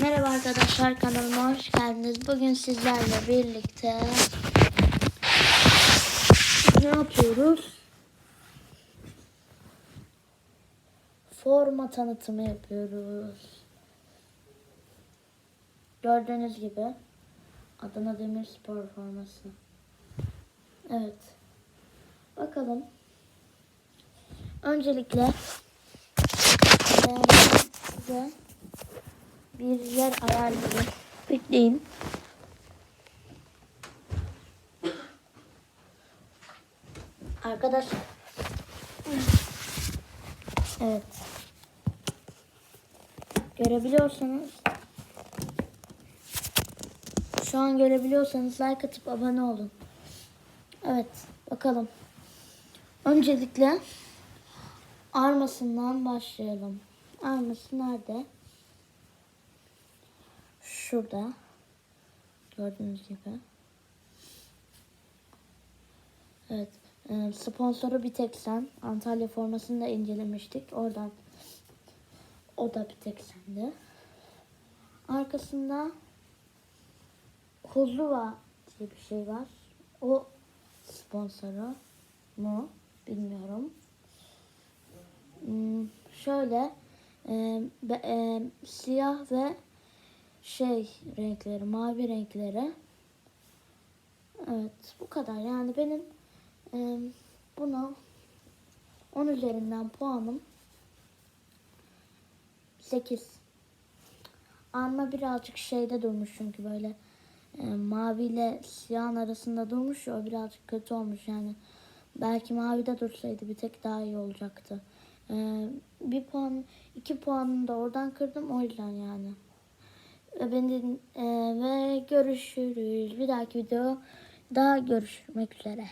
Merhaba arkadaşlar kanalıma hoş geldiniz. Bugün sizlerle birlikte ne yapıyoruz? Forma tanıtımı yapıyoruz. Gördüğünüz gibi Adana Demirspor forması. Evet. Bakalım. Öncelikle size bir yer ayarlayayım. Bekleyin. Arkadaşlar. Evet. Görebiliyorsanız şu an görebiliyorsanız like atıp abone olun. Evet, bakalım. Öncelikle armasından başlayalım. Arması nerede? Şurada. Gördüğünüz gibi. Evet. e, Sponsoru bir tek sen. Antalya formasını da incelemiştik. Oradan o da bir tek sende. Arkasında Kozluva diye bir şey var. O sponsoru mu bilmiyorum. Hmm, şöyle e, be- e, siyah ve şey renkleri, mavi renkleri. Evet, bu kadar. Yani benim e, buna 10 üzerinden puanım 8. Alma birazcık şeyde durmuş çünkü böyle e, mavi ile siyahın arasında durmuş ya o birazcık kötü olmuş yani. Belki mavide dursaydı bir tek daha iyi olacaktı. E, bir puan, iki puanını da oradan kırdım o yüzden yani. Beni e, ve görüşürüz. Bir dahaki video daha görüşmek üzere.